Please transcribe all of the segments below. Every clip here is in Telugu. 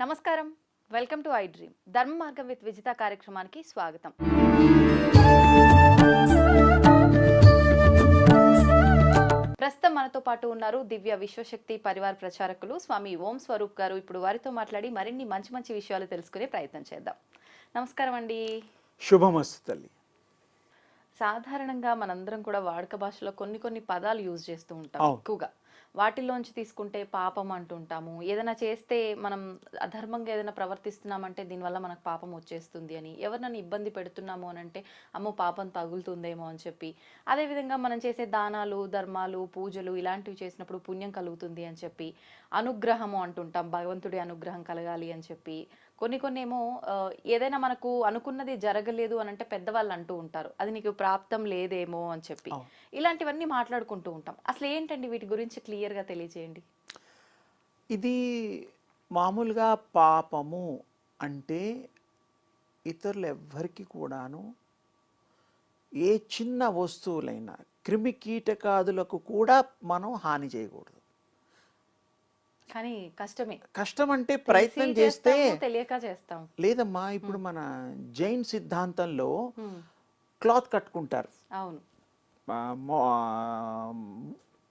నమస్కారం. Welcome to I dream. ధర్మ మార్గం విత్ విజిత కార్యక్రమానికి స్వాగతం. ప్రస్తుతం మనతో పాటు ఉన్నారు దివ్య విశ్వశక్తి పరివార్ ప్రచారకులు స్వామి ఓం స్వరూప్ గారు. ఇప్పుడు వారితో మాట్లాడి మరిన్ని మంచి మంచి విషయాలు తెలుసుకునే ప్రయత్నం చేద్దాం. నమస్కారం అండి. శుభమస్తు తల్లి. సాధారణంగా మనందరం కూడా వాడుక భాషలో కొన్ని కొన్ని పదాలు యూజ్ చేస్తూ ఉంటాం. ఎక్కువగా. వాటిల్లోంచి తీసుకుంటే పాపం అంటుంటాము. ఏదైనా చేస్తే మనం అధర్మంగా ఏదైనా ప్రవర్తిస్తున్నామంటే దీనివల్ల మనకు పాపం వచ్చేస్తుంది అని. ఎవరినైనా ఇబ్బంది పెడుతున్నాము అని అంటే అమ్మో పాపం తగులుతుందేమో అని చెప్పి. అదేవిధంగా మనం చేసే దానాలు ధర్మాలు పూజలు ఇలాంటివి చేసినప్పుడు పుణ్యం కలుగుతుంది అని చెప్పి. అనుగ్రహము అంటుంటాం. భగవంతుడి అనుగ్రహం కలగాలి అని చెప్పి. కొన్ని కొన్ని ఏమో ఏదైనా మనకు అనుకున్నది జరగలేదు అని అంటే పెద్దవాళ్ళు అంటూ ఉంటారు. అది నీకు ప్రాప్తం లేదేమో అని చెప్పి. ఇలాంటివన్నీ మాట్లాడుకుంటూ ఉంటాం. అసలు ఏంటండి వీటి గురించి క్లియర్గా తెలియజేయండి? ఇది మామూలుగా పాపము అంటే ఇతరులు ఎవ్వరికి కూడాను ఏ చిన్న వస్తువులైనా క్రిమి కీటకాదులకు కూడా మనం హాని చేయకూడదు. కానీ కష్టమే. కష్టం అంటే ప్రయత్నం చేస్తే తెలియక చేస్తాం. లేదమ్మా ఇప్పుడు మన జైన్ సిద్ధాంతంలో. క్లాత్ కట్టుకుంటారు. అవును.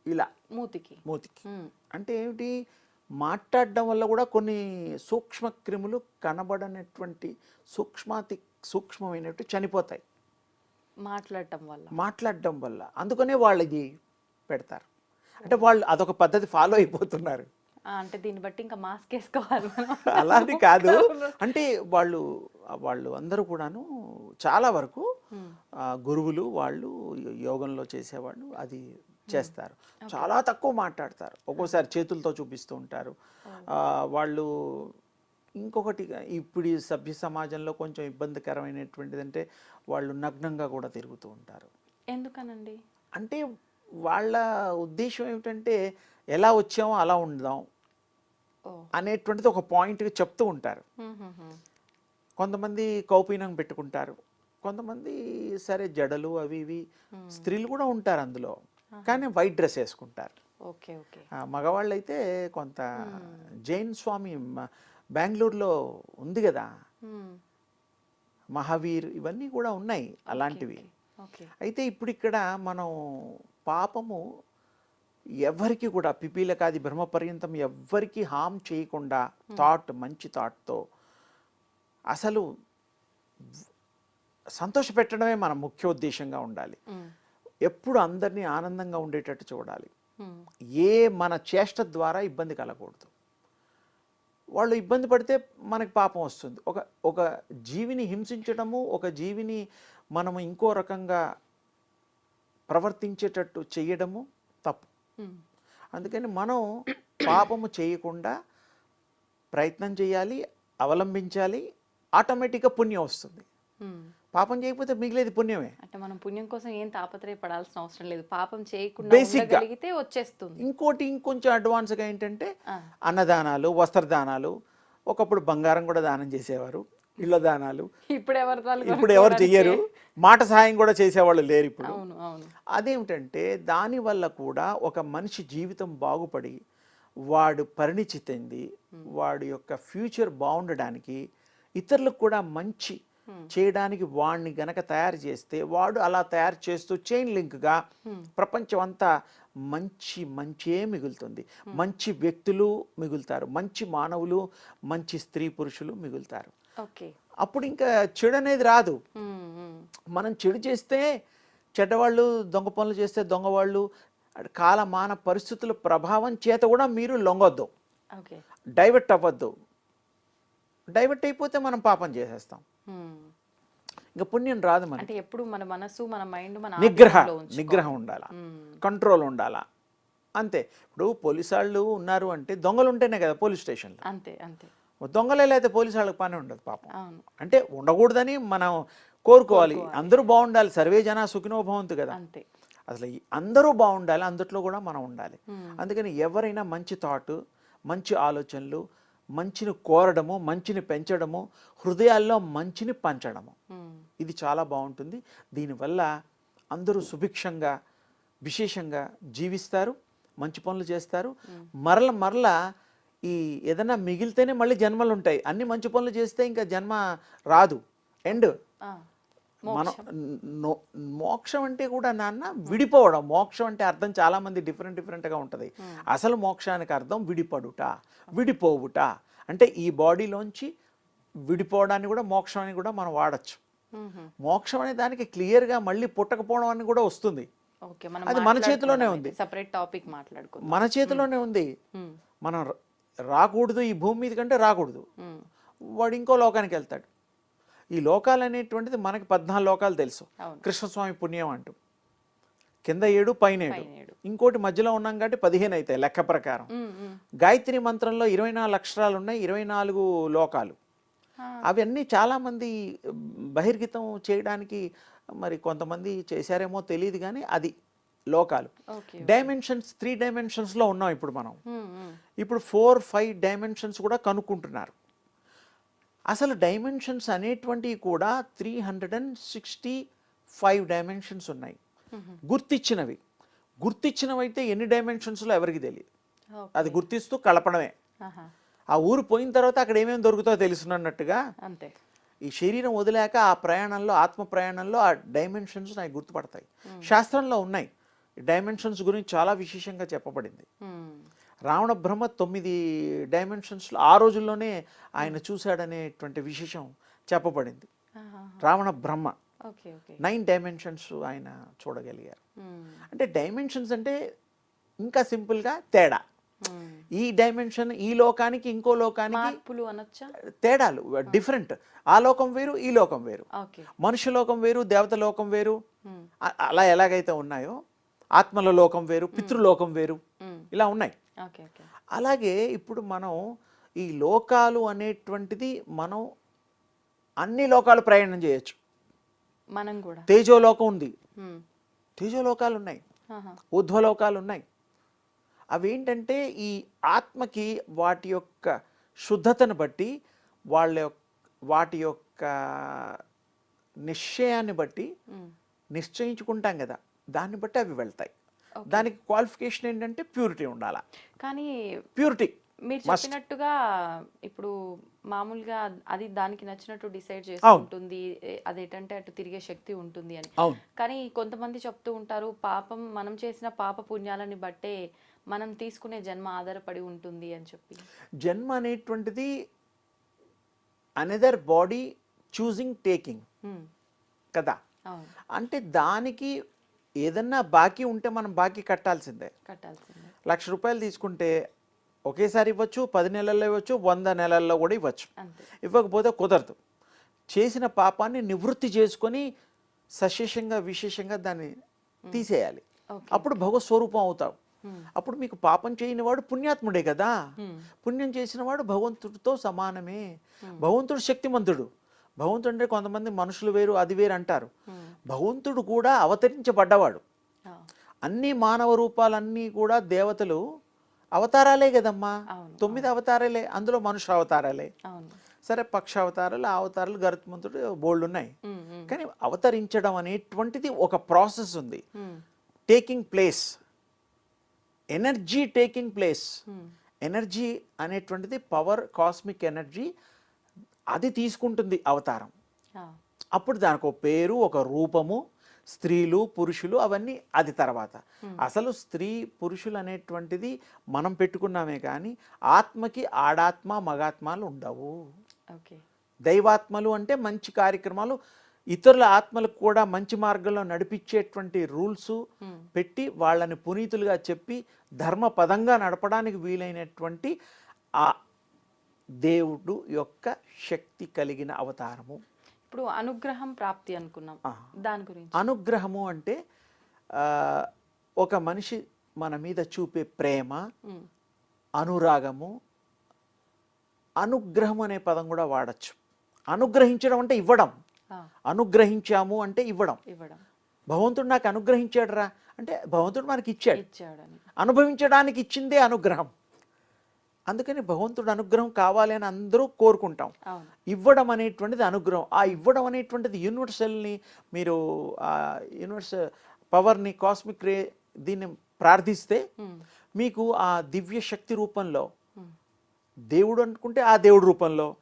ఇలా మూతికి. మూతికి. అంటే ఏమిటి? మాట్లాడడం వల్ల కూడా కొన్ని సూక్ష్మ క్రిములు కనబడనటువంటి సూక్ష్మాతి సూక్ష్మమైనట్టు చనిపోతాయి. మాట్లాడటం వల్ల. మాట్లాడడం వల్ల. అందుకనే వాళ్ళు ఇది పెడతారు. అంటే వాళ్ళు అదొక పద్ధతి ఫాలో అయిపోతున్నారు. అంటే దీన్ని బట్టి ఇంకా మాస్క్ వేసుకోవాలి. అలాంటి కాదు. అంటే వాళ్ళు వాళ్ళు అందరూ కూడాను చాలా వరకు గురువులు వాళ్ళు యోగంలో చేసేవాళ్ళు అది చేస్తారు. చాలా తక్కువ మాట్లాడతారు. ఒక్కోసారి చేతులతో చూపిస్తూ ఉంటారు. వాళ్ళు ఇంకొకటి ఇప్పుడు ఈ సభ్య సమాజంలో కొంచెం ఇబ్బందికరమైనటువంటిది అంటే వాళ్ళు నగ్నంగా కూడా తిరుగుతూ ఉంటారు. ఎందుకనండి? అంటే వాళ్ళ ఉద్దేశం ఏమిటంటే ఎలా వచ్చామో అలా ఉందాం. ఓ అనేటువంటిది ఒక పాయింట్గా చెప్తూ ఉంటారు. కొంతమంది కౌపీనం పెట్టుకుంటారు. కొంతమంది సరే జడలు అవి ఇవి స్త్రీలు కూడా ఉంటారు అందులో. కానీ వైట్ డ్రెస్ వేసుకుంటారు. Okay okay. ఆ, మగవాళ్ళు అయితే కొంత జైన్ స్వామి బెంగళూరులో ఉంది కదా. మహావీర్ ఇవన్నీ కూడా ఉన్నాయి అలాంటివి. ఓకే. అయితే ఇప్పుడు ఇక్కడ మనం పాపము ఎవరికి కూడా పిపీలకాది బ్రహ్మ పర్యంతం ఎవ్వరికి హామ్ చేయకుండా థాట్ మంచి థాట్తో అసలు సంతోష పెట్టడమే మన ముఖ్య ఉద్దేశంగా ఉండాలి హ్మ్. ఎప్పుడు అందరినీ ఆనందంగా ఉండేటట్టు చూడాలి హ్మ్. ఏ మన చేష్ట ద్వారా ఇబ్బంది కలగకూడదు వాళ్ళు ఇబ్బంది పడితే మనకి పాపం వస్తుంది ఒక ఒక జీవిని హింసించడము ఒక జీవిని మనము ఇంకో రకంగా ప్రవర్తించేటట్టు చేయడము తప్పు. అందుకని మనం పాపము చేయకుండా ప్రయత్నం చేయాలి అవలంబించాలి ఆటోమేటిక్గా పుణ్యం వస్తుంది. పాపం చేయకపోతే మిగిలేది పుణ్యమే. అంటే మనం పుణ్యం కోసం ఏం తాపత్రయపడాల్సిన అవసరం లేదు. పాపం చేయకుండా. ఉండగలిగితే వచ్చేస్తుంది. ఇంకోటి ఇంకొంచెం అడ్వాన్స్గా ఏంటంటే అన్నదానాలు వస్త్రదానాలు ఒకప్పుడు బంగారం కూడా దానం చేసేవారు. ఇళ్ళ దానాలు. ఇప్పుడు ఎవరి ఇప్పుడు ఎవరు? చెయ్యరు. మాట సహాయం కూడా చేసేవాళ్ళు లేరు ఇప్పుడు. అదేమిటంటే దానివల్ల కూడా ఒక మనిషి జీవితం బాగుపడి వాడు పరిణితి చెంది వాడి యొక్క ఫ్యూచర్ బాగుండడానికి ఇతరులకు కూడా మంచి చేయడానికి వాడిని గనక తయారు చేస్తే వాడు అలా తయారు చేస్తూ చైన్ లింక్గా ప్రపంచం అంతా మంచి మంచే మిగులుతుంది. మంచి వ్యక్తులు మిగులుతారు. మంచి మానవులు మంచి స్త్రీ పురుషులు మిగులుతారు. అప్పుడు ఇంకా చెడు అనేది రాదు. మనం చెడు చేస్తే చెడ్డవాళ్ళు దొంగ పనులు చేస్తే దొంగవాళ్ళు కాలమాన పరిస్థితుల ప్రభావం చేత కూడా మీరు లొంగొద్దు. డైవర్ట్ అవ్వద్దు. డైవర్ట్ అయిపోతే మనం పాపం చేసేస్తాం. ఇంకా పుణ్యం రాదు మనకి. అంటే ఎప్పుడు మన మనసు మన మైండ్ మన నిగ్రహ. నిగ్రహం ఉండాలా. కంట్రోల్ ఉండాలా? అంతే. ఇప్పుడు పోలీసు వాళ్ళు ఉన్నారు అంటే దొంగలు ఉంటేనే కదా పోలీస్ స్టేషన్లో. అంతే అంతే. దొంగలే లేకపోతే పోలీసు వాళ్ళకి పని ఉండదు పాపం. అంటే ఉండకూడదని మనం కోరుకోవాలి. అందరూ బాగుండాలి. సర్వే జన సుఖినో భవంతు కదా. అంతే. అసలు అందరూ బాగుండాలి అందుట్లో కూడా మనం ఉండాలి. అందుకని ఎవరైనా మంచి థాట్ మంచి ఆలోచనలు మంచిని కోరడము మంచిని పెంచడము హృదయాల్లో మంచిని పంచడము. ఇది చాలా బాగుంటుంది. దీనివల్ల అందరూ సుభిక్షంగా విశేషంగా జీవిస్తారు మంచి పనులు చేస్తారు. మరల మరల ఈ ఏదైనా మిగిలితేనే మళ్ళీ జన్మలు ఉంటాయి అన్ని మంచి పనులు చేస్తే ఇంకా జన్మ రాదు. ఎండ్ మనం మోక్షం. అంటే కూడా నాన్న విడిపోవడం. మోక్షం అంటే అర్థం చాలా మంది డిఫరెంట్ డిఫరెంట్గా ఉంటుంది. అసలు మోక్షానికి అర్థం విడిపడుట విడిపోవుట. అంటే ఈ బాడీలోంచి విడిపోవడాన్ని కూడా మోక్షం అని కూడా మనం వాడచ్చు. మోక్షం అనే దానికి క్లియర్గా మళ్ళీ పుట్టకపోవడం అని కూడా వస్తుంది. అది మన చేతిలోనే ఉంది. సపరేట్ టాపిక్ మాట్లాడుకుందాం. మన చేతిలోనే ఉంది. మనం రాకూడదు ఈ భూమి మీద కంటే రాకూడదు. వాడు ఇంకో లోకానికి వెళ్తాడు ఈ లోకాలు అనేటువంటిది మనకి పద్నాలుగు లోకాలు తెలుసు. కృష్ణస్వామి పుణ్యం అంటూ కింద ఏడు పైన ఏడు. ఇంకోటి మధ్యలో ఉన్నాం కాబట్టి పదిహేను అవుతాయి లెక్క ప్రకారం. గాయత్రి మంత్రంలో ఇరవై నాలుగు అక్షరాలు ఉన్నాయి ఇరవై నాలుగు లోకాలు అవన్నీ చాలామంది బహిర్గతం చేయడానికి మరి కొంతమంది చేశారేమో తెలియదు కానీ అది లోకాలు. డైమెన్షన్స్ త్రీ డైమెన్షన్స్లో ఉన్నాం ఇప్పుడు మనం. మ్మ్, మ్మ్. ఇప్పుడు ఫోర్ ఫైవ్ డైమెన్షన్స్ కూడా కనుక్కుంటున్నారు. అసలు డైమెన్షన్స్ అనేటువంటివి కూడా three hundred and sixty five dimensions ఉన్నాయి గుర్తిచ్చినవి. గుర్తిచ్చినవి అయితే ఎన్ని డైమెన్షన్స్లో ఎవరికి తెలియదు. అది గుర్తిస్తూ కలపడమే. ఆ ఊరు పోయిన తర్వాత అక్కడ ఏమేమి దొరుకుతాయో తెలుసున్నట్టుగా అంతే. ఈ శరీరం వదిలాక ఆ ప్రయాణంలో ఆత్మ ప్రయాణంలో ఆ డైమెన్షన్స్ నాకు గుర్తుపడతాయి. శాస్త్రంలో ఉన్నాయి. డైమెన్షన్స్ గురించి చాలా విశేషంగా చెప్పబడింది. మ్మ్. రావణ బ్రహ్మ తొమ్మిది డైమెన్షన్స్లో ఆ రోజుల్లోనే ఆయన చూశాడనేటువంటి విశేషం చెప్పబడింది. రావణ బ్రహ్మ. నైన్ డైమెన్షన్స్ ఆయన చూడగలిగారు. మ్మ్. అంటే డైమెన్షన్స్ అంటే ఇంకా సింపుల్గా తేడా. మ్మ్. ఈ డైమెన్షన్ ఈ లోకానికి ఇంకో లోకానికి తేడాలు డిఫరెంట్. ఆ లోకం వేరు ఈ లోకం వేరు. మనుష్య లోకం వేరు దేవత లోకం వేరు. అలా ఎలాగైతే ఉన్నాయో ఆత్మల లోకం వేరు పితృలోకం వేరు. ఇలా ఉన్నాయి. అలాగే ఇప్పుడు మనం ఈ లోకాలు అనేటువంటిది మనం అన్ని లోకాలు ప్రయాణం చేయొచ్చు. మనం కూడా. తేజోలోకం ఉంది. తేజోలోకాలు ఉన్నాయి. ఆహా. ఊర్ధ్వలోకాలు ఉన్నాయి. అవేంటంటే ఈ ఆత్మకి వాటి యొక్క శుద్ధతను బట్టి వాళ్ళ యొక్క వాటి యొక్క నిశ్చయాన్ని బట్టి. నిశ్చయించుకుంటాం కదా. దాన్ని బట్టి అవి వెళ్తాయి. దానికి క్వాలిఫికేషన్ ఏంటంటే ప్యూరిటీ ఉండాలా. కానీ ప్యూరిటీ. మీరు. చెప్పినట్టుగా ఇప్పుడు మామూలుగా అది దానికి నచ్చినట్టు డిసైడ్. చేసుకుంటుంది ఏ- అదేంటంటే అటు తిరిగే శక్తి ఉంటుంది అని. కానీ కొంతమంది చెప్తూ ఉంటారు పాపం మనం చేసిన పాప పుణ్యాలని బట్టే మనం తీసుకునే జన్మ ఆధారపడి ఉంటుంది అని చెప్పి. జన్మ అనేటువంటిది అనదర్ బాడీ చూసింగ్ టేకింగ్. కదా? అంటే దానికి ఏదన్నా బాకీ ఉంటే మనం బాకీ కట్టాల్సిందే. కట్టాల్సిందే. లక్ష రూపాయలు తీసుకుంటే ఒకేసారి ఇవ్వచ్చు పది నెలల్లో ఇవ్వచ్చు వంద నెలల్లో కూడా ఇవ్వచ్చు. ఇవ్వకపోతే కుదరదు. చేసిన పాపాన్ని నివృత్తి చేసుకొని సశేషంగా విశేషంగా దాన్ని తీసేయాలి. అప్పుడు భగవత్ స్వరూపం అవుతావు. అప్పుడు మీకు పాపం చేయని వాడు పుణ్యాత్ముడే కదా. పుణ్యం చేసిన వాడు భగవంతుడితో సమానమే. భగవంతుడు శక్తిమంతుడు. భగవంతుడు అంటే కొంతమంది మనుషులు వేరు అది వేరు అంటారు. భగవంతుడు కూడా అవతరించబడ్డవాడు. అన్ని మానవ రూపాలన్నీ కూడా దేవతలు అవతారాలే కదమ్మా. తొమ్మిది అవతారాలే అందులో మనుషు అవతారాలే. సరే పక్ష అవతారాలు ఆ అవతారాలు గరుత్మంతుడు బోల్డ్ ఉన్నాయి. కానీ అవతరించడం అనేటువంటిది ఒక ప్రాసెస్ ఉంది. Taking place. Energy taking place. Energy అనేటువంటిది పవర్ కాస్మిక్ ఎనర్జీ అది తీసుకుంటుంది అవతారం. అప్పుడు దానికి ఒక పేరు ఒక రూపము స్త్రీలు పురుషులు అవన్నీ అది తర్వాత. అసలు స్త్రీ పురుషులు అనేటువంటిది మనం పెట్టుకున్నామే కానీ ఆత్మకి ఆడాత్మ మగాత్మాలు ఉండవు. ఓకే. దైవాత్మలు అంటే మంచి కార్యక్రమాలు ఇతరుల ఆత్మలకు కూడా మంచి మార్గంలో నడిపించేటువంటి రూల్స్. పెట్టి వాళ్ళని పునీతులుగా చెప్పి ధర్మ పదంగా నడపడానికి వీలైనటువంటి ఆ దేవుడు యొక్క శక్తి కలిగిన అవతారము. ఇప్పుడు అనుగ్రహం ప్రాప్తి అనుకున్నాం. దాని గురించి. అనుగ్రహము అంటే ఆ, ఒక మనిషి మన మీద చూపే ప్రేమ. అనురాగము అనుగ్రహం అనే పదం కూడా వాడచ్చు. అనుగ్రహించడం అంటే ఇవ్వడం. అనుగ్రహించాము అంటే ఇవ్వడం. ఇవ్వడం. భగవంతుడు నాకు అనుగ్రహించాడురా అంటే భగవంతుడు మనకి ఇచ్చాడు. అనుభవించడానికి ఇచ్చిందే అనుగ్రహం. అందుకని భగవంతుడు అనుగ్రహం కావాలి అని అందరూ కోరుకుంటాం. ఇవ్వడం అనేటువంటిది అనుగ్రహం. ఆ ఇవ్వడం అనేటువంటిది యూనివర్సల్ని మీరు ఆ యూనివర్స్ పవర్ని కాస్మిక్ రే దీన్ని ప్రార్థిస్తే. మీకు ఆ దివ్య శక్తి రూపంలో. దేవుడు అనుకుంటే ఆ దేవుడి రూపంలో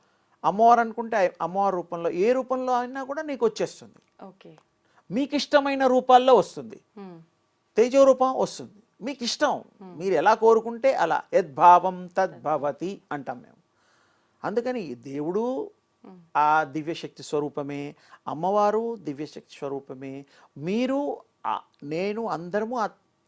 అమ్మవారు అనుకుంటే అమ్మవారి రూపంలో ఏ రూపంలో అయినా కూడా నీకు వచ్చేస్తుంది. ఓకే. మీకు ఇష్టమైన రూపాల్లో వస్తుంది. తేజో రూపం వస్తుంది. మీకు ఇష్టం మీరు ఎలా కోరుకుంటే అలా యద్భావం తద్భవతి అంటాం మేము. అందుకని దేవుడు ఆ దివ్యశక్తి స్వరూపమే అమ్మవారు దివ్యశక్తి స్వరూపమే మీరు నేను అందరము ఆ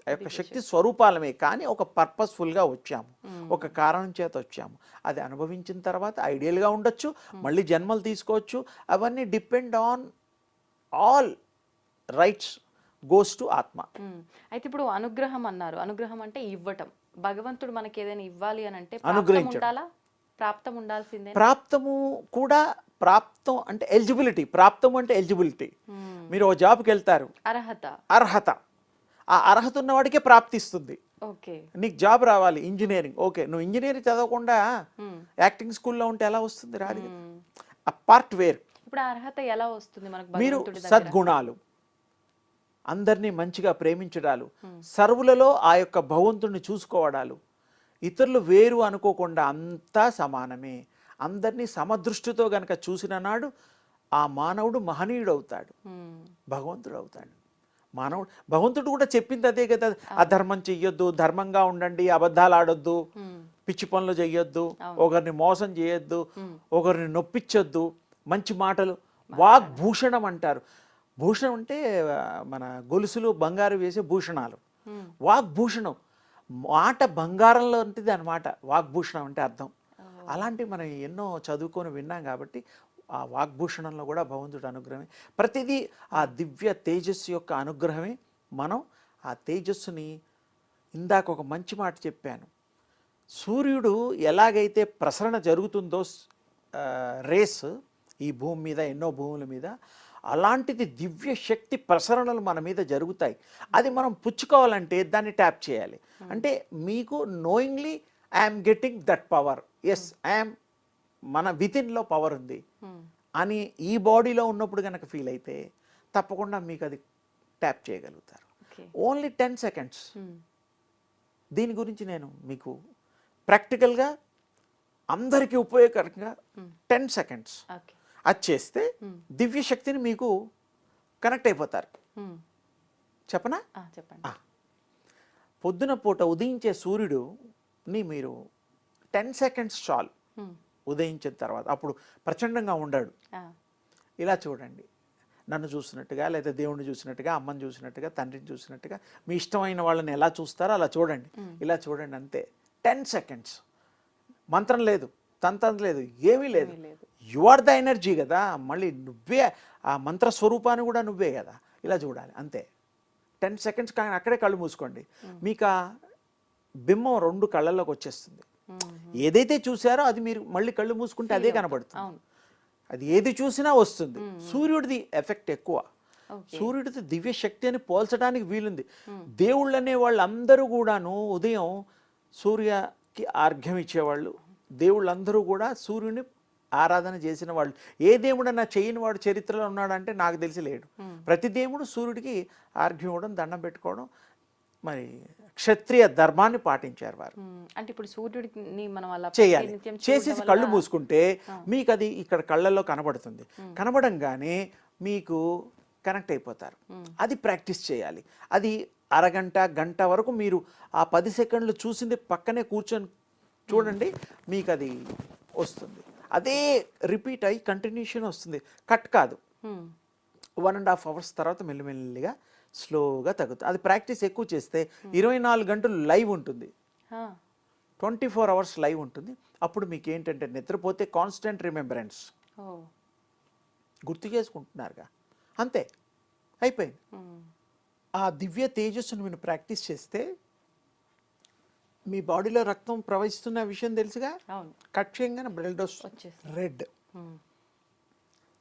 యొక్క శక్తి స్వరూపాలమే. కానీ ఒక పర్పస్ఫుల్గా వచ్చాము. ఒక కారణం చేత వచ్చాము. అది అనుభవించిన తర్వాత ఐడియల్గా ఉండొచ్చు. మళ్ళీ జన్మలు తీసుకోవచ్చు. అవన్నీ depend on all rights goes to ఆత్మ. అయితే ఇప్పుడు అనుగ్రహం అన్నారు. అనుగ్రహం అంటే ఇవ్వటం. భగవంతుడు మనకి ఏదైనా ఇవ్వాలి అని అంటే. ఉండాలా? ప్రాప్తం ఉండాల్సిందే. ప్రాప్తము కూడా ప్రాప్తం అంటే ఎలిజిబిలిటీ ప్రాప్తం అంటే ఎలిజిబిలిటీ మీరు ఓ జాబ్కి వెళ్తారు. అర్హత. అర్హత. ఆ అర్హత ఉన్నవాడికే ప్రాప్తిస్తుంది. ఓకే. నీకు జాబ్ రావాలి ఇంజనీరింగ్. ఓకే నువ్వు ఇంజనీరింగ్ చదవకుండా యాక్టింగ్ స్కూల్లో ఉంటే ఎలా వస్తుంది? రాదు. ఆ పార్ట్ వేర్. ఇప్పుడు అర్హత ఎలా వస్తుంది మనకు మీరు సద్గుణాలు. అందరినీ మంచిగా ప్రేమించడాలు. సర్వులలో ఆ యొక్క భగవంతుడిని చూసుకోవడాలు. ఇతరులు వేరు అనుకోకుండా అంతా సమానమే. అందరినీ సమదృష్టితో గనక చూసిన నాడు ఆ మానవుడు మహనీయుడు అవుతాడు ఉమ్, భగవంతుడు అవుతాడు మానవుడు భగవంతుడు కూడా చెప్పింది అదే కదా. అధర్మం చెయ్యొద్దు ధర్మంగా ఉండండి అబద్ధాలు ఆడొద్దు ఉమ్, పిచ్చి పనులు చెయ్యొద్దు ఒకరిని మోసం చేయొద్దు ఒకరిని నొప్పించొద్దు మంచి మాటలు వాగ్భూషణం అంటారు. భూషణం అంటే మన గొలుసులు బంగారు వేసే భూషణాలు. వాగ్భూషణం. మాట బంగారంలో ఉంటుంది అనమాట వాగ్భూషణం అంటే అర్థం. అలాంటివి మనం ఎన్నో చదువుకొని విన్నాం కాబట్టి ఆ వాగ్భూషణంలో కూడా భగవంతుడు అనుగ్రహమే. ప్రతిదీ ఆ దివ్య తేజస్సు యొక్క అనుగ్రహమే. మనం ఆ తేజస్సుని ఇందాక ఒక మంచి మాట చెప్పాను. సూర్యుడు ఎలాగైతే ప్రసరణ జరుగుతుందో రేస్ ఈ భూమి మీద ఎన్నో భూముల మీద అలాంటిది దివ్య శక్తి ప్రసరణలు మన మీద జరుగుతాయి. అది మనం పుచ్చుకోవాలంటే దాన్ని ట్యాప్ చేయాలి. అంటే మీకు knowingly I'm getting that power as I'm మన వితిన్లో పవర్ ఉంది. ఉమ్, అని ఈ బాడీలో ఉన్నప్పుడు కనుక ఫీల్ అయితే తప్పకుండా మీకు అది ట్యాప్ చేయగలుగుతారు. ఓన్లీ టెన్ సెకండ్స్ దీని గురించి నేను మీకు ప్రాక్టికల్గా అందరికీ ఉపయోగకరంగా టెన్ సెకండ్స్ ఓకే అది చేస్తే దివ్య శక్తిని మీకు కనెక్ట్ అయిపోతారు. చెప్పనా? చెప్పండి. పొద్దున పూట ఉదయించే సూర్యుడుని మీరు టెన్ సెకండ్స్ చాలు. ఉదయించిన తర్వాత అప్పుడు ప్రచండంగా ఉండడు. ఇలా చూడండి. నన్ను చూసినట్టుగా లేదా దేవుణ్ణి చూసినట్టుగా అమ్మని చూసినట్టుగా తండ్రిని చూసినట్టుగా మీ ఇష్టమైన వాళ్ళని ఎలా చూస్తారో అలా చూడండి. ఇలా చూడండి అంతే. టెన్ సెకండ్స్ మంత్రం లేదు. ఏమీ లేదు. ఏమీ లేదు. యు ఆర్ ద ఎనర్జీ కదా. మళ్ళీ నువ్వే ఆ మంత్ర స్వరూపాన్ని కూడా నువ్వే కదా. ఇలా చూడాలి. అంతే. టెన్ సెకండ్స్ కానీ అక్కడే కళ్ళు మూసుకోండి. మీకు ఆ బింబం రెండు కళ్ళల్లోకి వచ్చేస్తుంది. ఏదైతే చూసారో అది మీరు మళ్ళీ కళ్ళు మూసుకుంటే అదే కనబడుతుంది. అది ఏది చూసినా వస్తుంది. సూర్యుడిది ఎఫెక్ట్ ఎక్కువ. సూర్యుడిది దివ్య శక్తి అని పోల్చడానికి వీలుంది. దేవుళ్ళు అనే వాళ్ళందరూ కూడాను ఉదయం సూర్యకి ఆర్ఘ్యం ఇచ్చేవాళ్ళు. దేవుళ్ళందరూ కూడా సూర్యుని ఆరాధన చేసిన వాళ్ళు. ఏ దేవుడన్నా చేయని వాడు చరిత్రలో ఉన్నాడంటే నాకు తెలిసి లేడు. ప్రతి దేవుడు సూర్యుడికి ఆర్ఘ్యం ఇవ్వడం దండం పెట్టుకోవడం మరి క్షత్రియ ధర్మాన్ని పాటించారు వారు. అంటే ఇప్పుడు సూర్యుడిని మనం అలా చేయాలి. చేసేసి కళ్ళు మూసుకుంటే మీకు అది ఇక్కడ కళ్ళల్లో కనబడుతుంది. కనబడంగానే మీకు కనెక్ట్ అయిపోతారు. అది ప్రాక్టీస్ చేయాలి. అది అరగంట గంట వరకు మీరు ఆ పది సెకండ్లు చూసింది పక్కనే కూర్చొని చూడండి మీకు అది వస్తుంది. అదే రిపీట్ అయ్యి కంటిన్యూషన్ వస్తుంది. కట్ కాదు. వన్ అండ్ హాఫ్ అవర్స్ తర్వాత మెల్లిమెల్లిగా స్లోగా తగ్గుతుంది. అది ప్రాక్టీస్ ఎక్కువ చేస్తే ఇరవై నాలుగు గంటలు లైవ్ ఉంటుంది. ట్వంటీ ఫోర్ అవర్స్ లైవ్ ఉంటుంది. అప్పుడు మీకు ఏంటంటే నిద్రపోతే కాన్స్టెంట్ రిమెంబరెన్స్ గుర్తు చేసుకుంటున్నారుగా. అంతే. అయిపోయింది. ఉమ్, ఆ దివ్య తేజస్సును మీరు ప్రాక్టీస్ చేస్తే మీ బాడీలో రక్తం ప్రవహిస్తున్న విషయం తెలుసుగా? కట్ చేయగానే బ్లడ్ వస్తుంది రెడ్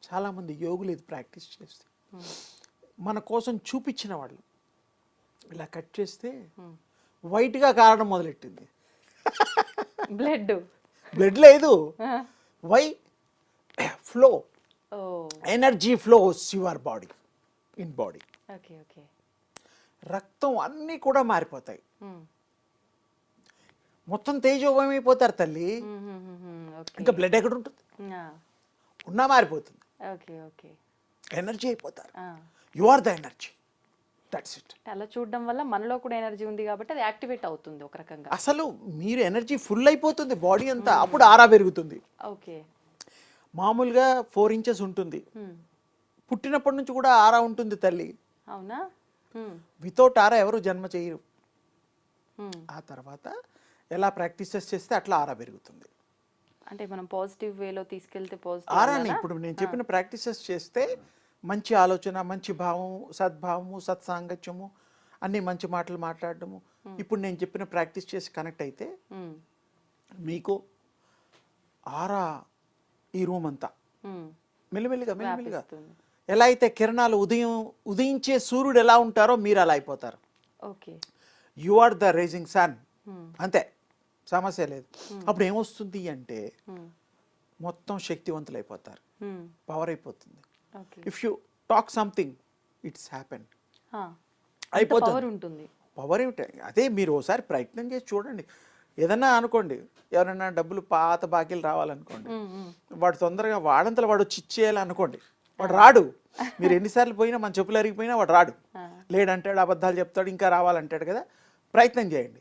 చాలామంది యోగులు ఇది ప్రాక్టీస్ చేస్తే. మన కోసం చూపించిన వాళ్ళు ఇలా కట్ చేస్తే వైట్గా కారడం మొదలెట్టింది. బ్లడ్ బ్లడ్ లేదు. Why flow energy flows your body in body okay okay రక్తం అన్నీ కూడా మారిపోతాయి. మొత్తం తేజోమయమైపోతారు తల్లి. ఇంకా బ్లడ్ ఎక్కడ ఉంటుంది? ఉన్నా మారిపోతుంది. Okay okay. ఎనర్జీ అయిపోతారు. You are the energy that's it అలా చూడడం వల్ల మనలో కూడా ఎనర్జీ ఉంది కాబట్టి అది యాక్టివేట్ అవుతుంది ఒక రకంగా. అసలు మీరు ఎనర్జీ ఫుల్ అయిపోతుంది బాడీ అంతా. అప్పుడు ఆరా పెరుగుతుంది. ఓకే. మామూలుగా ఫోర్ ఇంచెస్ ఉంటుంది. పుట్టినప్పటి నుంచి కూడా ఆరా ఉంటుంది తల్లి. అవునా. వితౌట్ ఆరా ఎవరు జన్మ చేయరు. ఆ తర్వాత ఎలా ప్రాక్టీసెస్ చేస్తే అట్లా ఆరా పెరుగుతుంది. అంటే మనం పాజిటివ్ వేలో తీసుకెళ్తే ఆరాని పాజిటివ్ ఇప్పుడు నేను చెప్పిన ప్రాక్టీసెస్ చేస్తే మంచి ఆలోచన మంచి భావం సద్భావము సత్సాంగత్యము అన్ని మంచి మాటలు మాట్లాడడము. ఇప్పుడు నేను చెప్పిన ప్రాక్టీస్ చేసి కనెక్ట్ అయితే మీకు ఆరా ఈ రూమ్ అంతా. మెల్లిమెల్లిగా మెల్లిమెల్లిగా. ఎలా అయితే కిరణాలు ఉదయం ఉదయించే సూర్యుడు ఎలా ఉంటారో మీరు అలా అయిపోతారు. Okay. You are the rising sun అంతే. సమస్య లేదు. అప్పుడు ఏమొస్తుంది అంటే మొత్తం శక్తివంతులు అయిపోతారు పవర్ అయిపోతుంది if you talk something it's happen అయిపోతుంది. ఉంటుంది. పవర్ ఏమిటి? అదే మీరు ఒకసారి ప్రయత్నం చేసి చూడండి. ఏదన్నా అనుకోండి ఎవరైనా డబ్బులు పాత బాకీలు రావాలనుకోండి. వాడు తొందరగా వాడంతలో వాడు వచ్చి ఇచ్చేయాలి అనుకోండి వాడు రాడు. మీరు ఎన్నిసార్లు పోయినా మన చెప్పులు అరిగిపోయినా వాడు రాడు. లేడంటాడు అబద్ధాలు చెప్తాడు ఇంకా రావాలంటాడు కదా. ప్రయత్నం చేయండి.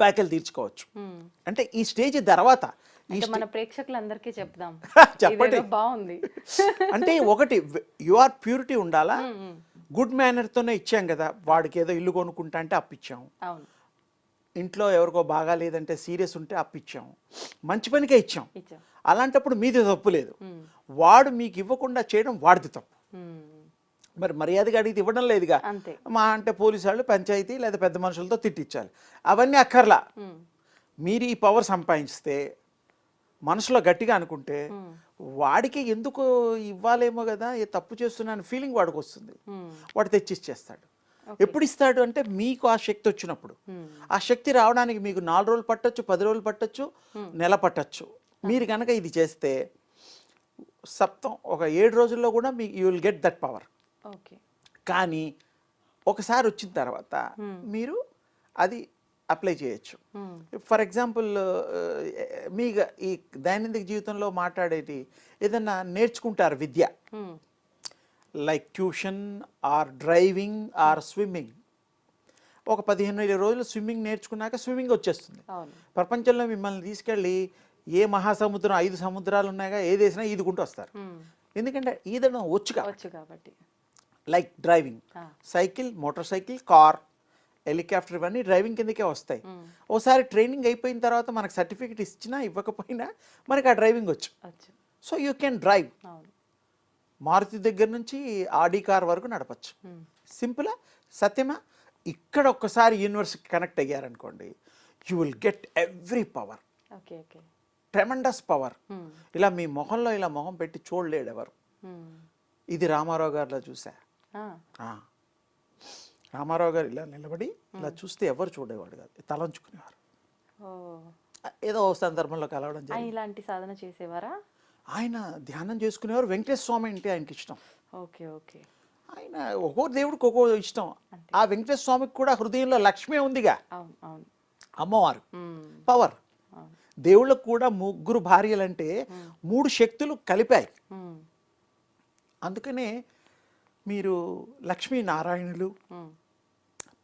బాకీలు తీర్చుకోవచ్చు. అంటే ఈ స్టేజ్ తర్వాత మన ప్రేక్షకులందరికీ చెప్దాం. చెప్పండి. బాగుంది. అంటే ఒకటి యు ఆర్ ప్యూరిటీ ఉండాలా? గుడ్ మేనర్తోనే ఇచ్చాం కదా వాడికి ఏదో ఇల్లు కొనుక్కుంటా అంటే అప్పిచ్చాం. అవును. ఇంట్లో ఎవరికో బాగా లేదంటే సీరియస్ ఉంటే అప్పిచ్చాం. మంచి పనికే ఇచ్చాం. అలాంటప్పుడు మీది తప్పు లేదు. వాడు మీకు ఇవ్వకుండా చేయడం వాడిది తప్పు. మరి మర్యాదగా అడిగితే ఇవ్వడం లేదుగా. మా అంటే పోలీసు వాళ్ళు పంచాయతీ లేదా పెద్ద మనుషులతో తిట్టించాలి. అవన్నీ అక్కర్లా. మీరు ఈ పవర్ సంపాదిస్తే మనసులో గట్టిగా అనుకుంటే వాడికి ఎందుకు ఇవ్వాలేమో కదా ఏ తప్పు చేస్తున్నాను ఫీలింగ్ వాడికి వస్తుంది. వాడు తెచ్చిచ్చేస్తాడు. ఎప్పుడు ఇస్తాడు అంటే మీకు ఆ శక్తి వచ్చినప్పుడు. ఆ శక్తి రావడానికి మీకు నాలుగు రోజులు పట్టొచ్చు పది రోజులు పట్టొచ్చు నెల పట్టొచ్చు. మీరు కనుక ఇది చేస్తే సప్తం ఒక ఏడు రోజుల్లో కూడా మీ you will get that power కానీ ఒకసారి వచ్చిన తర్వాత మీరు అది అప్లై చేయొచ్చు. ఫర్ ఎగ్జాంపుల్ మీ ఈ దైనందిక జీవితంలో మాట్లాడేటి ఏదన్నా నేర్చుకుంటారు విద్య. Like tuition or driving or swimming. ఒక పదిహేను ఇరవై రోజులు స్విమ్మింగ్ నేర్చుకున్నాక స్విమ్మింగ్ వచ్చేస్తుంది. ప్రపంచంలో మిమ్మల్ని తీసుకెళ్ళి ఏ మహాసముద్రం ఐదు సముద్రాలు ఉన్నాయా ఏది వేసినా ఈదుకుంటూ వస్తారు. ఎందుకంటే ఈదడం వచ్చు కాబట్టి. Like driving. Cycle motor cycle car helicopter ఇవన్నీ డ్రైవింగ్ కిందకే వస్తాయి. ఓసారి ట్రైనింగ్ అయిపోయిన తర్వాత మనకు సర్టిఫికేట్ ఇచ్చినా ఇవ్వకపోయినా మనకి ఆ డ్రైవింగ్ వచ్చు. So you can drive. Maruti దగ్గర నుంచి ఆడి కార్ వరకు నడపచ్చు. సింపులా సత్యమా? ఇక్కడ ఒక్కసారి యూనివర్స్కి connect అయ్యారనుకోండి you will get every power. Okay okay. Tremendous power. ఇలా మీ మొహంలో ఇలా మొహం పెట్టి చూడలేడు ఎవరు. ఇది రామారావు గారిలో చూసా. రామారావు గారు ఇలా నిలబడి ఇలా చూస్తే ఎవరు చూడేవాడు కాదు. తలంచుకునేవారు. ఏదో సందర్భంలో కలవడం జరిగింది. ఇలాంటి సాధన చేసేవారా? ఆయన ధ్యానం చేసుకునేవారు. వెంకటేశ్వర స్వామి అంటే ఆయనకి ఇష్టం. Okay okay. ఆయన ఒక్కో దేవుడికి ఒక్కో ఇష్టం. ఆ వెంకటేశ్వర స్వామికి కూడా హృదయంలో లక్ష్మి ఉందిగా. అమ్మవారు. మ్మ్. పవర్ దేవుళ్ళకు కూడా ముగ్గురు భార్యలంటే మూడు శక్తులు కలిపాయి. అందుకనే మీరు లక్ష్మీనారాయణులు.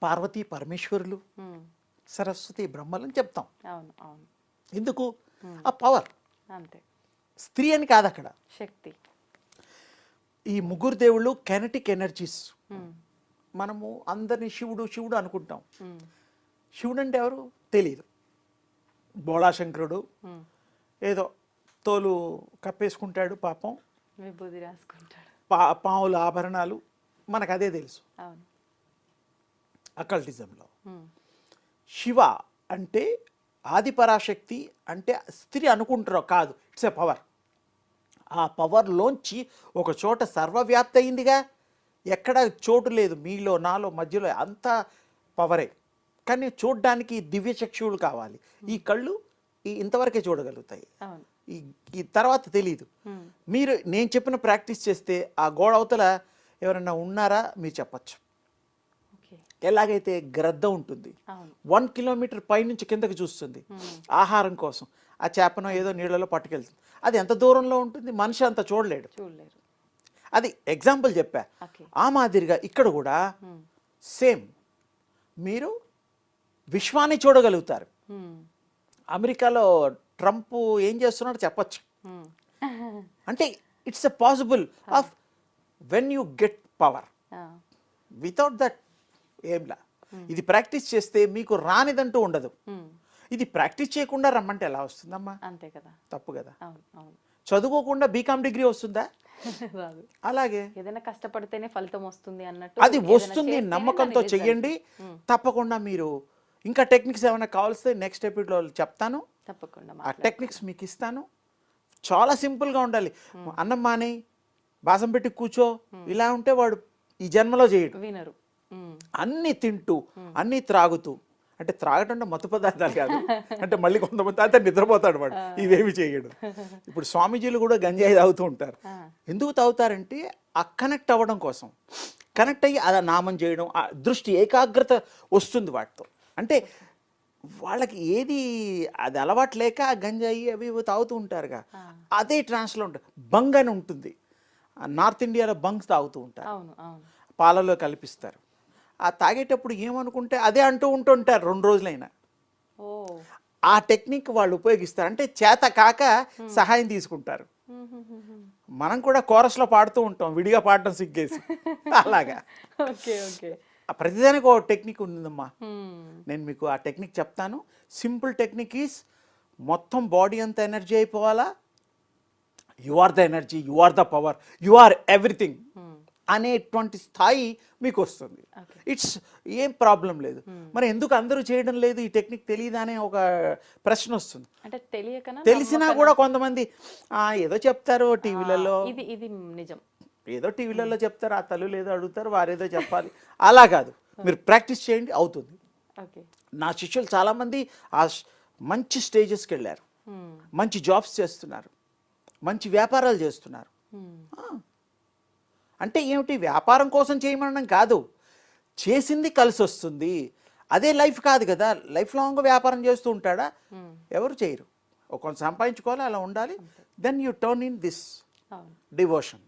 పార్వతీ పరమేశ్వరులు. సరస్వతి బ్రహ్మలని చెప్తాం. అవును అవును. ఎందుకు? ఆ పవర్ అంతే. స్త్రీ అని కాదు అక్కడ. శక్తి. ఈ ముగ్గురు దేవుళ్ళు కెనటిక్ ఎనర్జీస్. మనము అందరినీ శివుడు శివుడు అనుకుంటాం. శివుడు అంటే ఎవరు? తెలియదు బోళాశంకరుడు. ఏదో తోలు కప్పేసుకుంటాడు పాపం. రాసుకుంటాడు. పా పావుల ఆభరణాలు మనకు అదే తెలుసు అకల్టిజంలో. శివ అంటే ఆదిపరాశక్తి అంటే స్త్రీ అనుకుంటారో కాదు ఇట్స్ ఎ పవర్. ఆ పవర్లోంచి ఒక చోట సర్వవ్యాప్తి అయిందిగా. ఎక్కడ చోటు లేదు మీలో నాలో మధ్యలో అంతా పవరే. కానీ చూడడానికి దివ్య చక్షువులు కావాలి. ఈ కళ్ళు ఈ ఇంతవరకే చూడగలుగుతాయి. ఈ తర్వాత తెలియదు. మీరు నేను చెప్పిన ప్రాక్టీస్ చేస్తే ఆ గోడ అవతల ఎవరైనా ఉన్నారా? మీరు చెప్పచ్చు. ఎలాగైతే గ్రద్ద ఉంటుంది. వన్ కిలోమీటర్ పైనుంచి కిందకి చూస్తుంది. ఆహారం కోసం. ఆ చేపను ఏదో నీళ్ళలో పట్టుకెళ్తుంది. అది ఎంత దూరంలో ఉంటుంది? మనిషి అంత చూడలేడు. చూడలేరు. అది ఎగ్జాంపుల్ చెప్పా. ఆ మాదిరిగా ఇక్కడ కూడా సేమ్. మీరు విశ్వాన్ని చూడగలుగుతారు. అమెరికాలో ట్రంప్ ఏం చేస్తున్నాడో చెప్పొచ్చు. అంటే it's a possible of when you get power. Without that ఏంలా ఇది ప్రాక్టీస్ చేస్తే మీకు రానిదంటూ ఉండదు. ఇది ప్రాక్టీస్ చేయకుండా రమ్మంటే ఎలా వస్తుందమ్మా? అంతే కదా. తప్పు కదా. అవును అవును. చదువుకోకుండా బీకామ్ డిగ్రీ వస్తుందా? అలాగే. ఏదైనా కష్టపడితేనే ఫలితం వస్తుంది అన్నట్టు అది వస్తుంది నమ్మకంతో. చెయ్యండి. తప్పకుండా మీరు ఇంకా టెక్నిక్స్ ఏమైనా కావాల్స్తే నెక్స్ట్ ఎపిసోడ్లో చెప్తాను. తప్పకుండా ఆ. టెక్నిక్స్ మీకు ఇస్తాను. చాలా సింపుల్గా ఉండాలి. అన్నం మాని బాసం పెట్టి కూర్చో ఇలా ఉంటే వాడు ఈ జన్మలో చేయడు. వినరు. అన్నీ తింటూ అన్నీ త్రాగుతూ అంటే త్రాగటం అంటే మత్తు పదార్థాలు కాదు. అంటే మళ్ళీ కొంతమంది తాగితే నిద్రపోతాడు వాడు. ఇవేమి చేయడు. ఇప్పుడు స్వామీజీలు కూడా గంజాయి తాగుతూ ఉంటారు. ఎందుకు తాగుతారంటే ఆ కనెక్ట్ అవ్వడం కోసం. కనెక్ట్ అయ్యి అలా నామం చేయడం ఆ దృష్టి ఏకాగ్రత వస్తుంది వాటితో. అంటే వాళ్ళకి ఏది అది అలవాటు లేక గంజాయి అవి ఇవి తాగుతూ ఉంటారుగా. అదే ట్రాన్స్లో ఉంటుంది బంగ్ అని ఉంటుంది. నార్త్ ఇండియాలో బంగ్స్ తాగుతూ ఉంటారు. పాలలో కల్పిస్తారు. ఆ తాగేటప్పుడు ఏమనుకుంటే అదే అంటూ ఉంటుంటారు రెండు రోజులైనా. ఆ టెక్నిక్ వాళ్ళు ఉపయోగిస్తారు. అంటే చేత కాక సహాయం తీసుకుంటారు. మనం కూడా కోరస్లో పాడుతూ ఉంటాం. విడిగా పాడటం సిగ్గేసి. అలాగా. Okay okay. ప్రతిదానికి ఒక టెక్నిక్ ఉందమ్మా నేను మీకు ఆ టెక్నిక్ చెప్తాను. సింపుల్ టెక్నిక్ ఈస్ మొత్తం బాడీ అంతా energy అయిపోవాలా? You are the energy you are the power you are everything అనేటువంటి స్థాయి మీకు వస్తుంది. ఇట్స్ ఏం ప్రాబ్లం లేదు. మరి ఎందుకు అందరూ చేయడం లేదు? ఈ టెక్నిక్ తెలియదా అనే ఒక ప్రశ్న వస్తుంది. అంటే తెలియకనా తెలిసినా? కూడా కొంతమంది "ఆ, ఏదో చెప్తారు టీవీలలో. ఇది ఇది నిజం. ఏదో టీవీలలో చెప్తారు ఆ తల్లు ఏదో అడుగుతారు వారేదో చెప్పాలి. అలా కాదు. మీరు ప్రాక్టీస్ చేయండి అవుతుంది. నా శిష్యులు చాలామంది ఆ మంచి స్టేజెస్కి వెళ్ళారు. మంచి జాబ్స్ చేస్తున్నారు. మంచి వ్యాపారాలు చేస్తున్నారు. అంటే ఏమిటి? వ్యాపారం కోసం చేయమనడం కాదు. చేసింది కలిసి వస్తుంది అదే లైఫ్ కాదు కదా. లైఫ్ లాంగ్ వ్యాపారం చేస్తూ ఉంటాడా? ఎవరు చేయరు. ఒక కొంత సంపాదించుకోవాలి అలా ఉండాలి. Then you turn in this devotion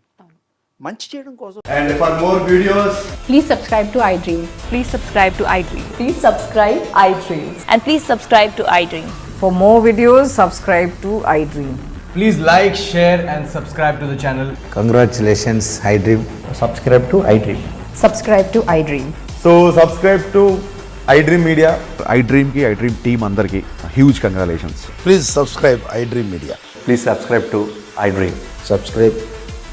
మంచి చేయడం కోసం And for more videos, Please subscribe to iDream. Please subscribe to iDream. Please subscribe iDream. And please subscribe to iDream. For more videos, subscribe to iDream. please like, share, and subscribe to the channel. Congratulations, iDream. subscribe to iDream. Subscribe to iDream. So, subscribe to iDream Media. I డ్రీమ్కి I dream team అందరికీ huge congratulations Please subscribe iDream Media. Please subscribe to iDream. Subscribe